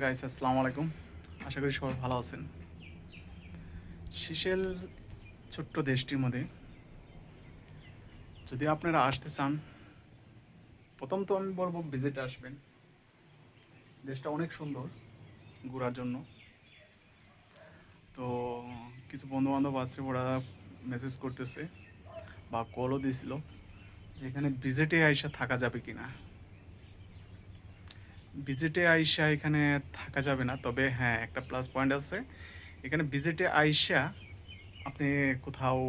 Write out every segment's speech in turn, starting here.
Guys আসসালামু আলাইকুম। আশা করি সবাই ভালো আছেন। সিশেল ছোট্ট দেশটির মধ্যে যদি আপনারা আসতে চান, প্রথম তো আমি বলব ভিজিটে আসবেন। দেশটা অনেক সুন্দর ঘোরার জন্য। তো কিছু বন্ধু বান্ধব আছে, ওরা মেসেজ করতেছে বা কলও দিয়েছিল যে এখানে ভিজিটে আইসা থাকা যাবে কিনা। ভিজিটে আইসা এখানে থাকা যাবে না, তবে হ্যাঁ একটা প্লাস পয়েন্ট আছে। এখানে ভিজিটে আইসা আপনি কোথাও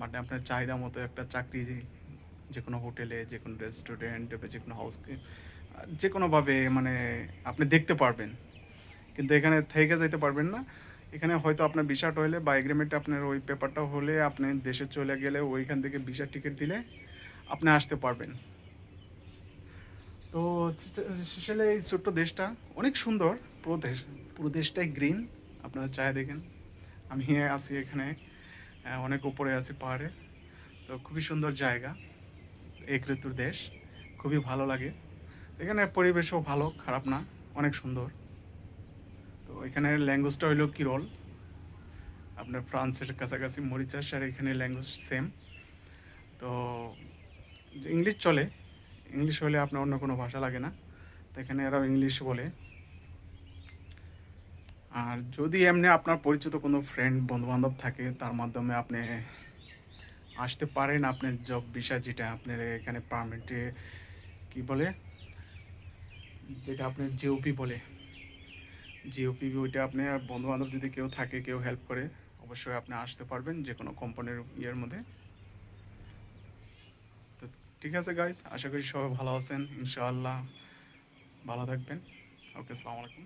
মানে আপনার চাহিদা মতো একটা চাকরি, যে কোনো হোটেলে যে কোনো রেস্টুরেন্ট বা যে কোনো হাউস যে কোনোভাবে মানে আপনি দেখতে পারবেন। কিন্তু এখানে থেকে যাইতে পারবেন না। এখানে হয়তো আপনার ভিসাটা হলে বা এগ্রিমেন্টে আপনার ওই পেপারটা হলে আপনি দেশে চলে গেলে ওইখান থেকে ভিসা টিকিট দিলে আপনি আসতে পারবেন। তো আসলে এই ছোট্ট দেশটা অনেক সুন্দর, পুরো দেশ পুরো দেশটাই গ্রিন আপনারা চায় দেখেন, আমি আছি এখানে অনেক উপরে আছি পাহাড়ে। তো খুবই সুন্দর জায়গা, এক ঋতুর দেশ, খুবই ভালো লাগে। এখানে পরিবেশও ভালো, খারাপ না, অনেক সুন্দর। তো এখানে ল্যাঙ্গুয়েজটা হইল কিরল আপনার ফ্রান্সের কাছাকাছি মরিচাস আর এখানে ল্যাঙ্গুয়েজ সেম তো ইংলিশ চলে ইংলিশ হলে আপনার অন্য কোনো ভাষা লাগে না। তো এখানে এরাও ইংলিশ বলে। আর যদি এমনি আপনার পরিচিত কোনো ফ্রেন্ড বন্ধু বান্ধব থাকে, তার মাধ্যমে আপনি আসতে পারেন আপনার জব বিষয় যেটা, আপনার এখানে পারমিটে কি বলে? যেটা আপনার জিওপি বলে। জিওপি ওইটা আপনি বন্ধু বান্ধব যদি কেউ থাকে, কেউ হেল্প করে, অবশ্যই আপনি আসতে পারবেন যে কোনো কোম্পানির ইয়ের মধ্যে। ঠিক আছে গাইজ আশা করি সবাই ভালো আছেন। ইনশাআল্লাহ ভালো থাকবেন। ওকে আসসালামু আলাইকুম।